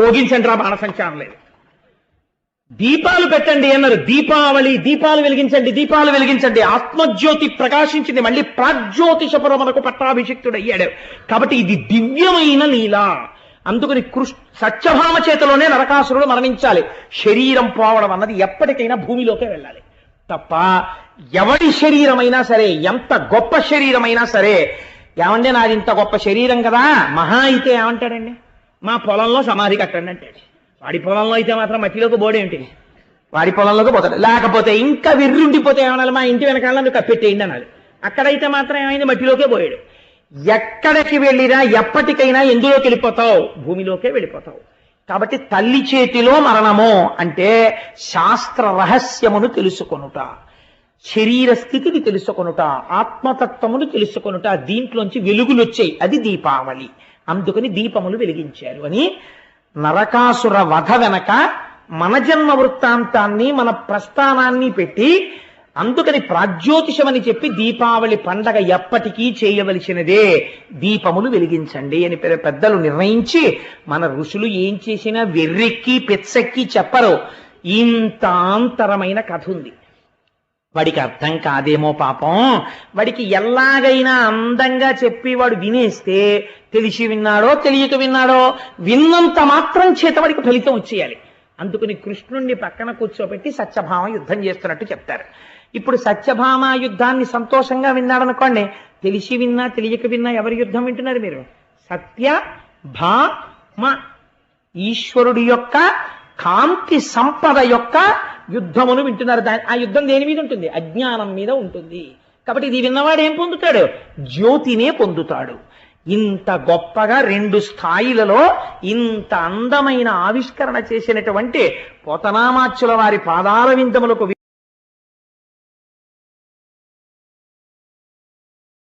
భోగించండి రా బాణసంచారం లేదు. దీపాలు పెట్టండి అన్నారు. దీపావళి దీపాలు వెలిగించండి దీపాలు వెలిగించండి. ఆత్మజ్యోతి ప్రకాశించింది. మళ్ళీ ప్రాజ్యోతిషపురమునకు పట్టాభిషిక్తుడయ్యాడు. కాబట్టి ఇది దివ్యమైన లీల. అందుకని కృష్ సత్యభామ చేతిలోనే నరకాసురుడు మరణించాలి. శరీరం పోవడం అన్నది ఎప్పటికైనా భూమిలోకే వెళ్ళాలి. తప్ప ఎవడి శరీరమైనా సరే ఎంత గొప్ప శరీరమైనా సరే ఏమంటే నాది ఇంత గొప్ప శరీరం కదా? మహా అయితే ఏమంటాడండి? మా పొలంలో సమాధి కట్టండి అంటాడు. వాడి పొలంలో అయితే మాత్రం మట్టిలోకి బోడే వాడి పొలంలోకి పోతాడు. లేకపోతే ఇంకా విర్రుండిపోతే ఏమనాలి? మా ఇంటి వెనకాల నువ్వు కప్పెట్టేయండి అన్నాడు అక్కడైతే మాత్రం ఏమైంది? మట్టిలోకే పోయాడు ఎక్కడికి వెళ్ళినా ఎప్పటికైనా ఎందులోకి వెళ్ళిపోతావు? భూమిలోకే వెళ్ళిపోతావు. కాబట్టి తల్లి చేతిలో మరణము అంటే శాస్త్ర రహస్యమును తెలుసుకొనుట శరీర స్థితిని తెలుసుకొనుట ఆత్మతత్వమును తెలుసుకొనుట దీంట్లోంచి వెలుగులు వచ్చాయి అది దీపావళి. అందుకని దీపములు వెలిగించారు అని నరకాసుర వధ వెనక మన జన్మ వృత్తాంతాన్ని మన ప్రస్థానాన్ని పెట్టి అందుకని ప్రాజ్యోతిషమని చెప్పి దీపావళి పండగ ఎప్పటికీ చేయవలసినదే. దీపములు వెలిగించండి అని పెద్దలు నిర్ణయించి మన ఋషులు ఏం చేసినా వెర్రెక్కి పెచ్చెక్కి చెప్పరు. ఇంత అంతరమైన కథ ఉంది. వాడికి అర్థం కాదేమో పాపం. వాడికి ఎలాగైనా అందంగా చెప్పి వాడు వినేస్తే తెలిసి విన్నాడో తెలియక విన్నాడో విన్నంత మాత్రం చేత వాడికి ఫలితం వచ్చేయాలి. అందుకని కృష్ణుణ్ణి పక్కన కూర్చోబెట్టి సత్యభామ యుద్ధం చేస్తున్నట్టు చెప్తారు. ఇప్పుడు సత్యభామ యుద్ధాన్ని సంతోషంగా విన్నాడనుకోండి తెలిసి విన్నా తెలియక విన్నా ఎవరి యుద్ధం వింటున్నారు మీరు? సత్య భామ ఈశ్వరుడి యొక్క కాంతి సంపద యొక్క యుద్ధమును వింటున్నారు. దాని ఆ యుద్ధం దేని మీద ఉంటుంది? అజ్ఞానం మీద ఉంటుంది. కాబట్టి ఇది విన్నవాడు ఏం పొందుతాడు? జ్యోతినే పొందుతాడు. ఇంత గొప్పగా రెండు స్థాయిలలో ఇంత అందమైన ఆవిష్కరణ చేసినటువంటి పోతనామాచ్యుల వారి పాదాల విందములకు